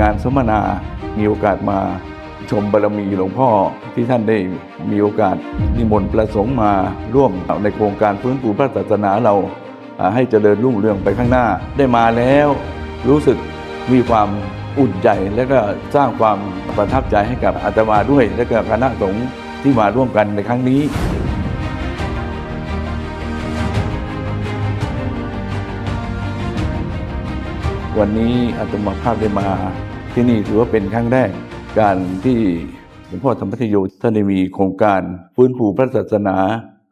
งานสัมมนา มีโอกาสมาชมบารมีหลวงพ่อที่ท่านได้มีโอกาสนิมนต์ประสงค์มาร่วมในโครงการฟื้นฟูพระศาสนาเราให้เจริญรุ่งเรืองไปข้างหน้า ได้มาแล้วรู้สึกมีความอุ่นใจและก็สร้างความประทับใจให้กับอาตมาด้วย และก็คณะสงฆ์ที่มาร่วมกันในครั้งนี้วันนี้อาตมาภาพได้มา ที่นี่ถือว่าเป็นครั้งแรกการที่หลวงพ่อธรรมทโยท่านได้มีโครงการฟื้นฟูพระศาสนา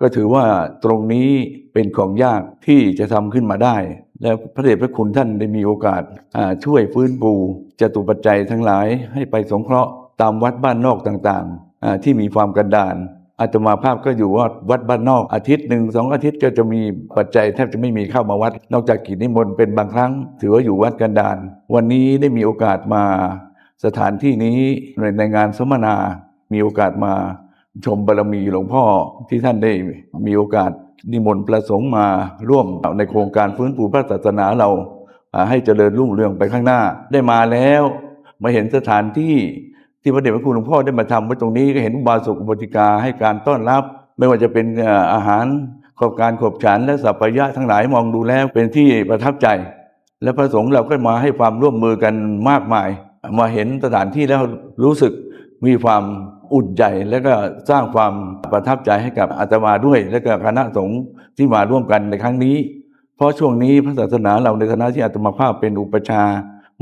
ก็ถือว่าตรงนี้เป็นของยากที่จะทำขึ้นมาได้ และพระเดชพระคุณท่านได้มีโอกาสาช่วยฟื้นฟูจตุปัจจัยทั้งหลายให้ไปสงเคราะห์ตามวัดบ้านนอกต่างๆที่มีความกันดาน อาตมาภาพก็อยู่ว่าวัดบ้านนอกอาทิตย์หนึ่งสองอาทิตย์ก็จะมีปัจจัยแทบจะไม่มีเข้ามาวัด นอกจากกิจนิมนต์เป็นบางครั้ง ถือว่าอยู่วัดกันดารวันนี้ได้มีโอกาสมาสถานที่นี้ในในงานสัมมนา มีโอกาสมาชมบารมีหลวงพ่อที่ท่านได้มีโอกาสนิมนต์ประสงค์มาร่วมในโครงการฟื้นฟูพระศาสนาเราให้เจริญรุ่งเรืองไปข้างหน้าได้มาแล้ว มาเห็นสถานที่ ที่พระเดชพระคุณหลวงพ่อได้มาทำไว้ตรงนี้ก็เห็นอุบาสกอุบาสิกาให้การต้อนรับ ไม่ว่าจะเป็นอาหารขอบการขบฉันและสัพพยะทั้งหลายมองดูแล้วเป็นที่ประทับใจ และพระสงฆ์เราก็มาให้ความร่วมมือกันมากมาย มาเห็นสถานที่แล้วรู้สึกมีความอุ่นใจและก็สร้างความประทับใจให้กับอาตมาด้วย และก็คณะสงฆ์ที่มาร่วมกันในครั้งนี้ เพราะช่วงนี้พระศาสนาเราในฐานะที่อาตมาภาพเป็นอุปชา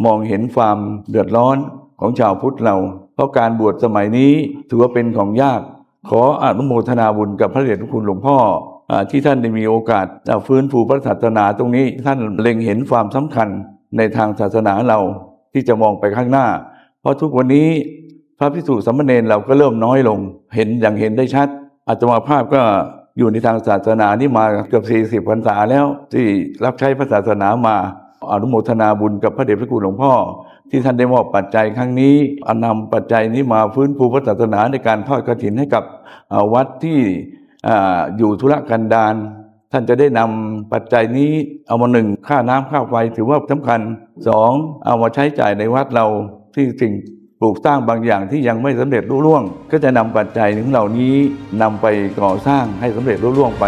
มองเห็นความเดือดร้อนของชาวพุทธเรา เพราะการบวชสมัยนี้ถือว่าเป็นของยาก ขออนุโมทนาบุญกับพระเดชพระคุณหลวงพ่ออที่ท่านได้มีโอกาสฟื้นฟูพระศาสนาตรงนี้ท่านเล็งเห็นความสำคัญในทางศาสนาเราที่จะมองไปข้างหน้า เพราะทุกวันนี้พระพิสุสามเณรเราก็เริ่มน้อยลง เห็นอย่างเห็นได้ชัดอาตมาภาพก็อยู่ในทางศาสนานี่มาเกือบ40พรรษาแล้วที่รับใช้พระศาสนามา อนุโมทนาบุญกับพระเดชพระคุณหลวงพ่อ ที่ท่านได้มอบปัจจัยครั้งนี้อนำปัจจัยนี้มาฟื้นฟูพระศาสนาในการทอดกฐินให้กับวัดที่อยู่ธุรกันดารท่านจะได้นำปัจจัยนี้เอามาหนึ่งค่าน้ำค่าไฟถือว่าสำคัญสองเอามาใช้จ่ายในวัดเราที่สิ่งปลูกสร้างบางอย่างที่ยังไม่สำเร็จรุ่ล่วง ก็จะนำปัจจัยของเหล่านี้นำไปก่อสร้างให้สำเร็จรุ่ล่วงไป